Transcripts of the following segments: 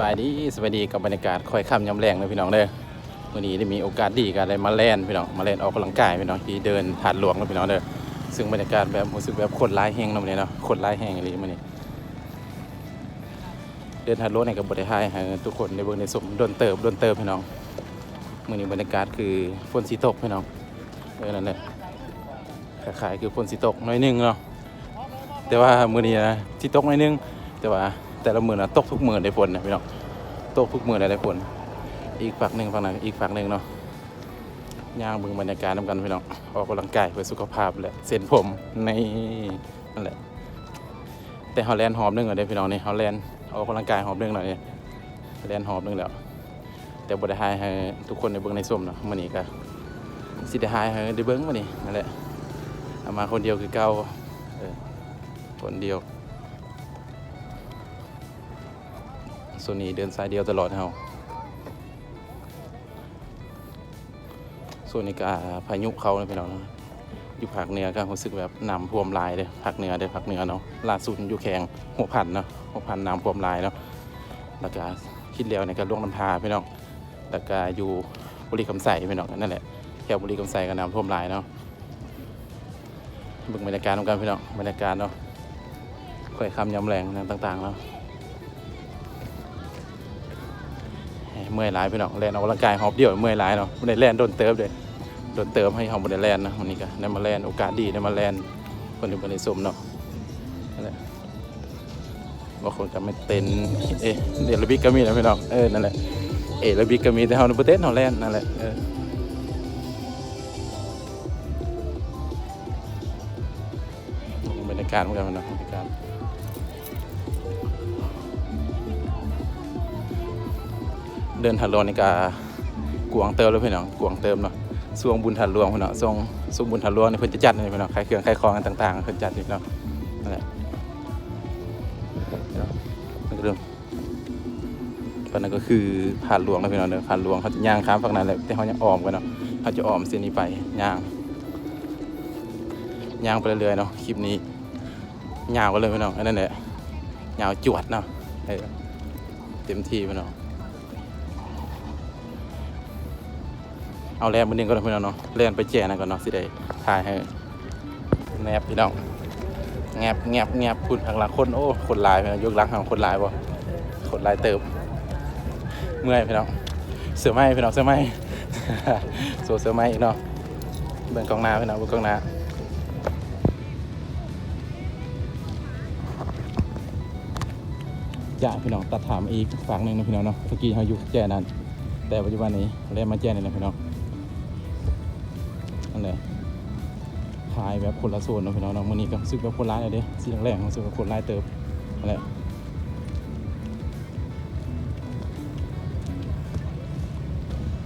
บายดีสบายดีกับบรรยากาศคอยค่ำยำแรงเลยพี่น้องเด้อวันนี้ได้มีโอกาสดีกันได้มาแล่นพี่น้องมาแล่นออกกำลังกายพี่น้องที่เดินถาดหลวงแล้วพี่น้องเด้อซึ่งบรรยากาศแบบรู้สึกแบบคนร้ายแห้งเนาะมื้อนี้เนาะคนร้ายแห้งอะไรมื้อนี้เดินถาดหลวงในกับบริหารให้ทุกคนในเบิ่งในสมโดนเติบโดนเติบพี่น้องมื้อนี้บรรยากาศคือฝนสิตกพี่น้องเออนั่นแหละคล้ายๆคือฝนสิตกน่อยนึงเนาะแต่ว่ามื้อนี้นะสิตกน่อยนึงแต่ว่าแต่ละมือนะตกทุกมือได้ผลนะพี่น้อง ตกทุกมือได้ผล อีกฝั่งหนึ่งฝั่งนั้นอีกฝั่งหนึ่งเนาะย่างบึงบรรยากาศน้ำกันพี่น้องออกกำลังกายเพื่อสุขภาพและเส้นผมในนั่นแหละ แต่ฮอลแลนด์หอมหนึงเหรอเด้พี่น้องนี่ฮอลแลนด์ออกกำลังกายหอมหนึงหน่อยแลนด์หอมหนึงแล้ว แต่บ่ได้ให้ให้ทุกคนได้เบิ่งในส้มเนาะมื้อนี้ก็สิได้ให้ให้ได้เบิ่งมื้อนี้นั่นแหละเอามาคนเดียวคือเก่าเออคนเดียว ส่วนี้เดินสายเดียวตลอดเฮาส่วนนี้ก็พายุเขานะพี่น้องนะอยู่ภาคเหนือก็รู้สึกแบบน้ำท่วมลายเลยภาคเหนือเด้อภาคเหนือเนาะล่าสุดอยู่แข่งหัวพันเนาะหัวพันน้ำท่วมลายเนาะแล้วก็คิดแล้วเนี่ยก็ลงน้ำพาพี่น้องแล้วก็อยู่บุรีคำใสพี่น้องนั่นแหละแถวบุรีคำใสก็น้ำท่วมลายเนาะบิ่งบรรยากาศนำกันพี่น้องบรรยากาศเนาะค่อยคำยำแรงต่างๆเนาะ เมื่อยหลายพี่น้องแล่นออกกำลังกายหอบเดี่ยวเมื่อยหลายเนาะไม่ได้แล่นโดนเติมเลยโดนเติมให้เขาไม่ได้แล่นนะวันนี้ก็ได้มาแล่นโอกาสดีได้มาแล่นคนที่บริสุทธิ์เนาะนั่นแหละบางคนก็ไม่เต้นเอ๊ะเดลบิกก็มีนะพี่น้องเออนั่นแหละเอลบิกก็มีแต่เขาในประเทศเขาแล่นนั่นแหละเออบรรยากาศเหมือนกันน้องบรรยากาศ เดินทันหลวงนี่ก็กวงเติมแล้วพี่น้องกวงเติมเนาะช่วงบุญทันหลวงพี่น้องช่วงช่วงบุญทันหลวงนี่เพิ่นจะจัดนี่พี่น้องขายเครื่องขายของกันต่างๆเพิ่นจัดนี่พี่น้องนั่นแหละเนาะนั่นก็เรื่องตอนนั้นก็คือผ่านหลวงนะพี่น้องเด้อผ่านหลวงเขาจะย่างข้ามฝั่งนั้นแหละแต่เขายังอ้อมกันเนาะเขาจะอ้อมเส้นนี้ไปย่างย่างไปเรื่อยๆเนาะคลิปนี้ยาวกันเลยพี่น้องอันนั้นแหละยาวจวดเนาะเออเต็มที่พี่น้อง เอาแลนมือนึงก่อนพี่น้องเนาะแลนไปแจนะก่อนเนาะสิได้ถ่ายให้แนบพี่น้องแงบแงบแงบคุณทางหลังคนโอ้คนลายพี่น้องยกหลังทางคนลายบ่คนลายเติมเมื่อยพี่น้องเสือไหมพี่น้องเสือไหมโซเสือไหมอีกเนาะเบิ่งกองหน้าพี่น้องเบิ่งกองหน้าจะพี่น้องตัดถามอีกฝั่งหนึ่งนะพี่น้องเนาะเมื่อกี้เขาอยู่แจนั้นแต่ปัจจุบันนี้เล่นมาแจ้นี่แหละพี่น้อง นั่นแหละขายแบบคนละโซนเนาะพี่น้องเนาะมื้อนี้ก็รู้สึกแบบคนร้ายเลยเด้สีแรงๆรู้สึกว่าคนร้ายเติบนั่นแหละ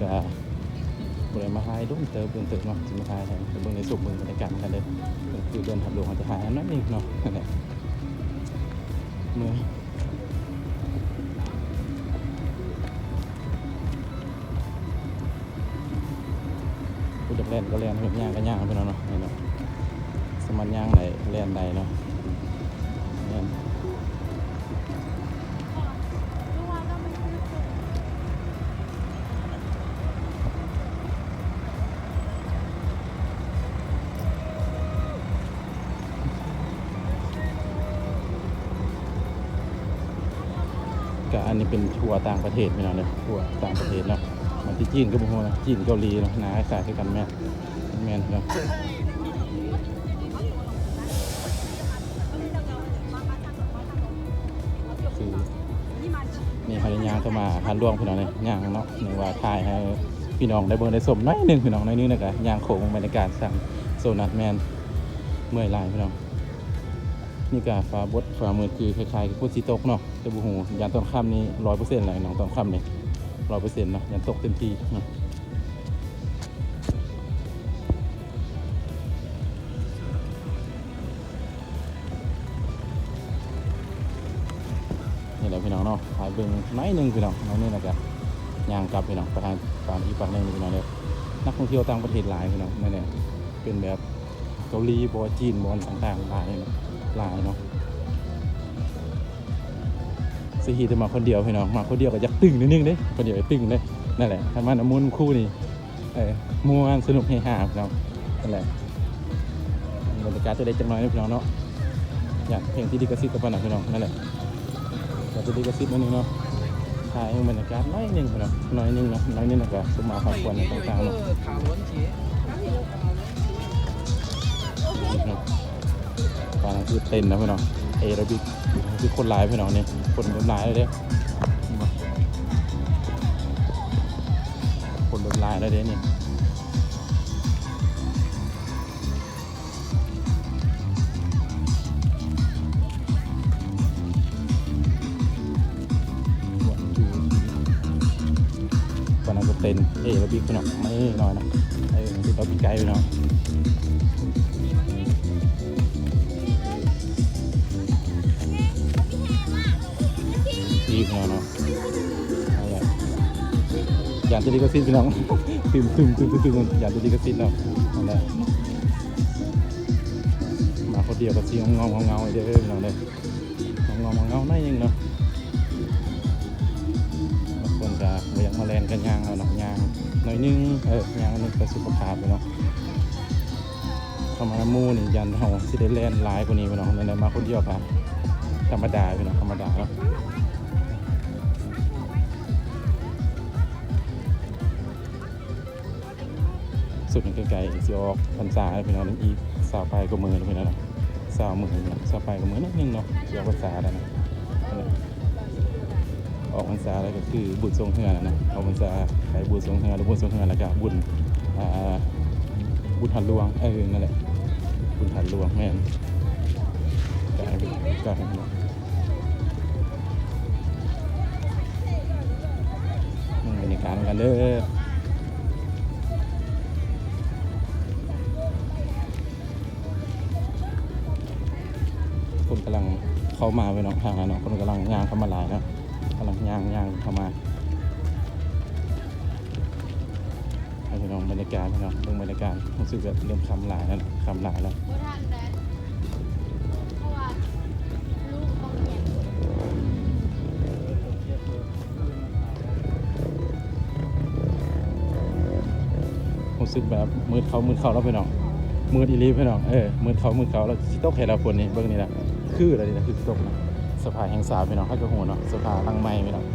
ก็บ่ได้มาหายดุ้งเติบเบิ่งเติบเนาะสิมาหายให้เบิ่งในสุขเบิ่งบรรยากาศกันเด้ก็คือเดินทับหลวงอาจะหายนนั้นนี่เนาะนั่นแหละเมื่อ จักแล่นก็แล่นเห็นย่างก็ย่างไปเนาะเนาะนี่เนาะสมันย่างไหนแล่นใดเนาะแล่นก็อันนี้เป็นทัวร์ต่างประเทศพี่น้องเลยทัวร์ต่างประเทศเนาะ มาที่จีนก็บ่ฮู้นะจีนเกาหลีเนาะหนาคล้ายๆคือกันแม่นแม่นเนาะคือนี่พยายามเข้ามาพันร่วงพี่น้องเลยย่างเนาะหนึ่งว่าถ่ายให้พี่น้องได้เบิ่งได้สมน้อยหนึ่งพี่น้องน้อยหนึงนะกะย่างโขงบรรยากาศสั่งโซนัทแมนเมื่อยหลายพี่น้องนี่กะฟ้าบดฟ้ามืดคือคล้ายๆกับพุทธิตกเนาะแต่บุหูยานตอนค่ำนี่ร้อยเปอร์เซ็นต์เลยน้องตอนค่ำนี่ ร้อยเปอร์เซ็นต์นะยานตกเต็มที่นะนี่แหละพี่น้องเนาะถ่ายเบิ่งน้อยหนึ่งพี่น้องน้อยนึงนะกะย่างกลับพี่น้องไปทางตามที่ฝั่งหนึ่งพี่น้องเลยนักท่องเที่ยวต่างประเทศหลายพี่น้องนั่นแหละเป็นแบบเกาหลีบอจีนบอลต่างๆหลายเนาะหลายเนาะ ซฮีแต่มาคนเดียวพี่น้องมาคนเดียวก็อยากตึงนิดนึงเด้คนเดียวไปตึงเลยนั่นแหละทำมันมุนคู่นี่เออมวสนุกเฮฮาพี่น้องนั่นแหละบรรยากาศจะได้จังน้อยนะพี่น้องเนาะอย่างเพลงที่ดีกระซิบกับปันนะพี่น้องนั่นแหละเราจะดีกระซิบนิดนึงเนาะถ่ายบรรยากาศน้อยนึงพี่น้องน้อยนึงเนาะน้อยนึงนะครับสมาครอบครัวต่างๆเนาะปลาที่เต้นนะพี่น้อง เอโรบิกคือคนร้ายพี่น้องนี่คนรถร้ายเลยเด้คนรถร้ายเลยเด้นี่ตอนนั้นก็เต้นเอโรบิกพี่น้องไม่น้อยนะเออคือเราปีไกลพี่น้อง อย่ากจะดีก็สิ้นพี่น้องตึมตึมตึมตึมตึมอย่ากจะดีก็สิ้นเนาะเอาละมาคนเดียวก็ซีงงงเงาเด้อพี่น้องเด้องงงเงาๆหน่อยนึงเนาะบางคนก็บ่อยากมาแลนกันยางเอาเนาะย่างหน่อยนึงเออยางนึงก็สุขภาพไปเนาะเข้ามาน้ำมูนี่ยันเฮาสิได้แล่นหลายกว่านี้พี่น้องนั่นแหละมาคนเดียวครับธรรมดาพี่น้องธรรมดาเนา สุดมันไกลๆสิออกพรรษาแล้วพี่น้องนั่นอีกสาวไปก็มือแล้วพี่น้องเนสาวมือสาวไปก็มือนิดนึงเนาะสิออกพรรษาแล้วนะออกพรรษาแล้วก็คือบุญทรงเฮือนะนะออกพรรษาใครบุญทรงเฮือหรือบุญทรงเฮือแล้วก็บุญบุญหันหลวงเออนั่นแหละบุญหันหลวงแม่นก็ให้ก็ให้เนาะบรรยากาศเหมือนกันเด้อำลังเข้ามาไปเนาะทางนั้นเนาะคนกำลังย่างเข้ามาหลายเนาะกำลังย่างย่างเข้ามาให้พี่น้องบรรยากาศพี่น้องเรื่องบรรยากาศรู้สึกแบบเริ่มคำหลายแล้วคำหลายแล้วรู้สึกแบบมืดเขามืดเขาแล้วพี่น้องมืดอีหลีพี่น้องเออมืดเขามืดเขาแล้วสิตกเห็นแล้วฝนนี่เบิ่งนี่นะ คืออะไรนี่นะคือสิตกนะสภาแห่งสาพี่น้องให้กระหูเนาะสภาลังไม้พี่น้อง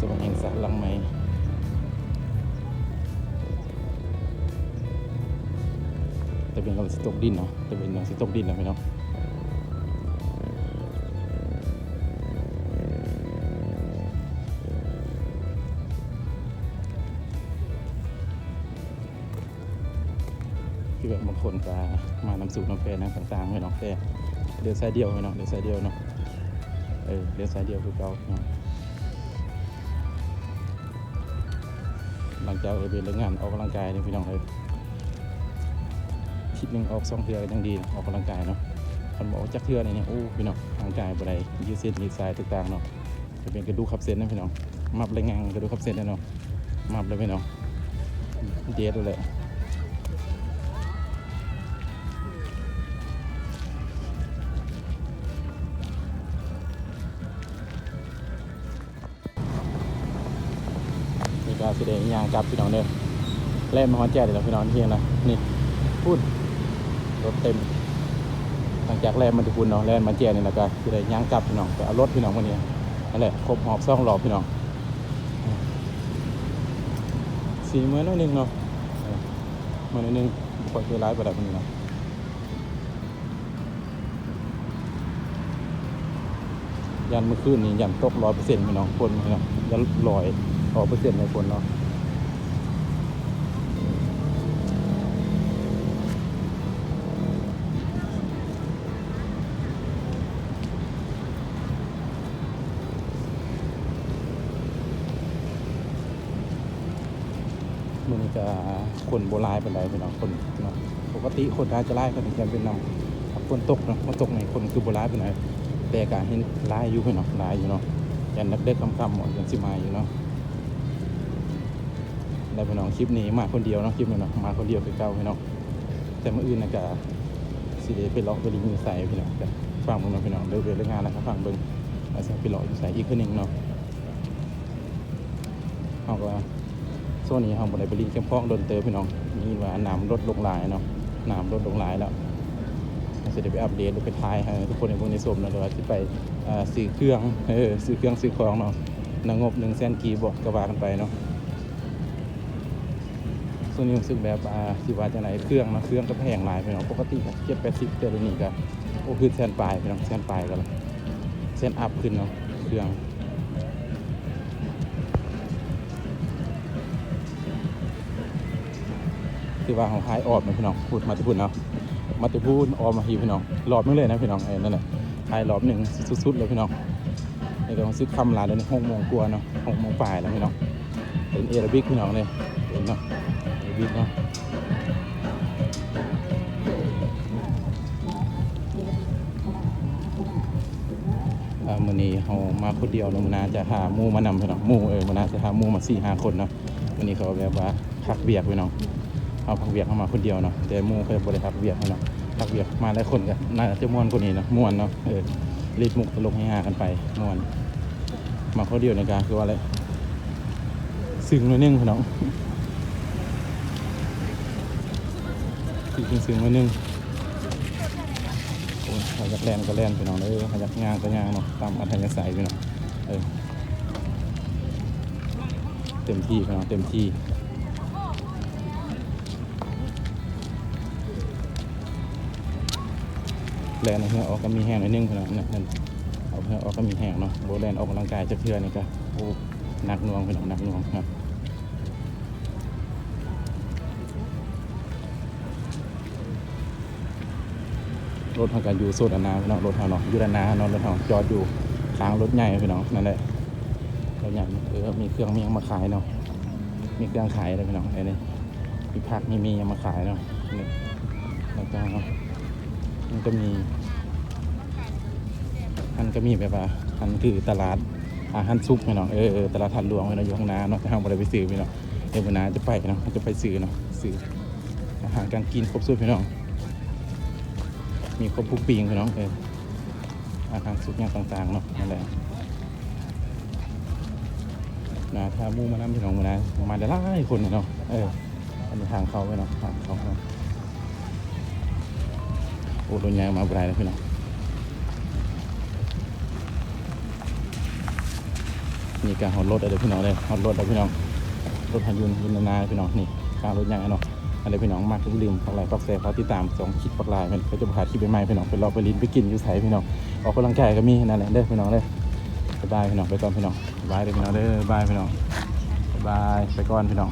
สภาแห่งสาลังไม้แต่เป็นเราสิตกดินเนาะแต่เป็นเราสิตกดินนะพี่น้องคือแบบบางคนก็มาน้ำสูบน้ำแฟนะต่างๆพี่น้องแต่ เดือดสายเดียวพี่น้องเดือดสายเดียวเนาะเออเดือดสายเดียวคือเก่าพี่น้องหลังจากเออเดินงานออกกำลังกายเนี่ยพี่น้องเลยคิดหนึ่งออกสองเทือกยังดีออกกำลังกายเนาะคันบอกจักเทือนี่เนี่ยโอ้พี่น้องร่างกายบ่ได้ยืดเส้นยืดสายต่างๆเนาะจะเป็นกระดูกขับเส้นนะพี่น้องมับเลยงางกระดูกขับเส้นนะเนาะมับเลยพี่น้องเดียดเลย ก็สิได้ย่างกับพี่น้องเด้อแล่นมาฮอนแจ๊ดเดี๋ยวเราพี่น้องเที่ยงนะนี่พูดรถเต็มหลังจากแล่นมันจะพูนเนาะแล่นมาเจียนี่แล้วก็คือได้ย่างกับพี่น้องไปเอารถพี่น้องวันนี้นั่นแหละครบหอบซ่องหลอบพี่น้องสีเมื่อน้อยหนึงเนาะเออเมื่อน้อยหนึงปล่อยคือร้ายไปแล้วคนนี้เนาะยันเมื่อคืนนี้ยันตกร้อยเปอร์เซ็นต์พี่น้องคนพี่น้องยันลอย ร้อเปอร์เซ็นต์ในคนเนาะมันจะคนโบราณเป็นไรเป็นเนาะคนเนาะปกติคนน่าจะไล่คนจะเป็นเนาะคนตกเนาะคนตกในคนคือโบราณเป็นไรแต่การเห็นไล่อยู่เนาะไล่อยู่เนาะยันนักเด็กคำคำหมดยันสิมาอยู่เนาะ ได้พี่น้องคลิปนี้มาคนเดียวเนาะคลิปนี้เนาะมาคนเดียวคือเก่าพี่น้องแต่เมื่ออื่นนะกะสิเดไปล็อกไปลิงก์ใส่พี่น้องแต่ฟังเบิ่งเนาะพี่น้องเดี๋ยวเรื่องงานนะครับฟังเบิ่งอาจจะไปล่ออยู่ใส่อีกขึ้นหนึ่งเนาะเอาก็โซนนี้เขาบริบรีเข้มข้องโดนเตอพี่น้องนี่ว่าน้ำลดลงหลายเนาะน้ำลดลงหลายแล้วเราจะได้ไปอัปเดตหรือไปทายให้ทุกคนในพวกในสมนาะหรือว่าที่ไปเอ่อซื้อเครื่องเออซื้อเครื่องซื้อของเนาะนางบหนึ่งแสนกีบวกก็ว่ากันไปเนาะ ส่วนนี้รู้สึกแบบอ่าสิว่าจังไหนเครื่องนะเครื่องก็แพงหลายพี่น้องปกติก็เจ็ดแปดสิบแต่เดี๋ยวนี้ก็โอ้คือแสนปลายพี่น้องแสนปลายก็แล้วแสนอัพขึ้นเนาะเครื่องคือว่าของขายออดนะพี่น้องพูดมาจะพูดเนาะมาจะพูดออมมาทีพี่น้องรอบนึงเลยนะพี่น้องเออนั่นแหละขายรอบหนึ่งสุดๆเลยพี่น้องนี่ก็ต้องซื้อคำลาเดี๋ยวนี้หกโมงกว่าเนาะหกโมงปลายแล้วพี่น้องเป็นเอราบิกพี่น้องเลยเห็นเนาะ วิทย์เนะมื้อนี้เฮามาคนเดียวเนาะมื้อหนาจะหาหมู่มานำพี่น้องหมู่เออมื้อหนาจะหาหมู่มา4 5คนเนาะมื้อนี้เขาแบบว่าพักเวียกพี่น้องเฮาพักเวียกเฮามาคนเดียวเนาะแต่หมู่เขาบ่ได้พักเวียกพี่น้องพักเวียกมาหลายคนก็น่าจะม่วนกว่านี้เนาะม่วนเนาะเออรีบมุกตลกให้หากันไปม่วนมาคนเดียวในการคือว่าอะไรซึ้งนิดนึงพี่น้อง คือซึ้งๆนิดนึงโอ้ยใครอยากแลนก็แลนพี่น้องเด้อใครอยากงานก็งานเนาะตามอัธยาศัยพี่น้องเออเต็มที่พี่น้องเต็มที่แลนเอาเพื่อออกก็มีแห้งหนิดนึงพี่น้องนั่นนั่นเอาเพื่อออกก็มีแห้งเนาะโบแลนออกกำลังกายจะเพื่อนี่ก็โอ้หนักหน่วงพี่น้องหนักหน่วงครับ รถทางการอยู่โซนอันนาพี่น้องรถเฮาเนาะอยู่ด้านหน้าเนาะรถเฮาจอดอยู่ข้างรถใหญ่พี่น้องนั่นแหละรถใหญ่เออมีเครื่องมีหยังมาขายเนาะมีเครื่องขายเลยพี่น้องไอ้นี่มีผักมีมีหยังมาขายเนาะนี่แล้วก็มันก็มีมันก็มีแบบว่าอันคือตลาดอาหารซุปพี่น้องเออเออตลาดทันหลวงพี่น้องอยู่ข้างหน้าเนาะแต่เฮาบ่ได้ไปซื้อพี่น้องเดี๋ยววันหน้าจะไปเนาะจะไปซื้อเนาะซื้ออาหารการกินครบสุดพี่น้อง มีครบทุกปีงพี่น้องเอออาหารสุกอย่างต่างๆเนาะนั่นแหละนะถ้ามู่มานั่พี่น้องมานะมาได้หลายคนเนาะเอออันนี้ทางเขาไปเนาะทางเขาเนาะโอ้โดนยางมาบ่ได้แล้วพี่น้องนี่การฮอดรถอะไรพี่น้องเลยฮอดรถอะไรพี่น้องรถพายุนยุนนาพี่น้องนี่การรถยางเนาะ อะไรพี่น้องมากทุกลืมพักไหลพักแซ่พักติดตามสองคลิปพักลายมันก็จะพานคลิปใหม่ๆพี่น้องไปรอไปลิ้นไปกินอยู่ใสพี่น้องออกกำลังกายก็มีนั่นแหละเด้อพี่น้องเด้อบายบายพี่น้องไปก่อนพี่น้องบายเด้อพี่น้องเด้อบายพี่น้องบายไปก่อนพี่น้อง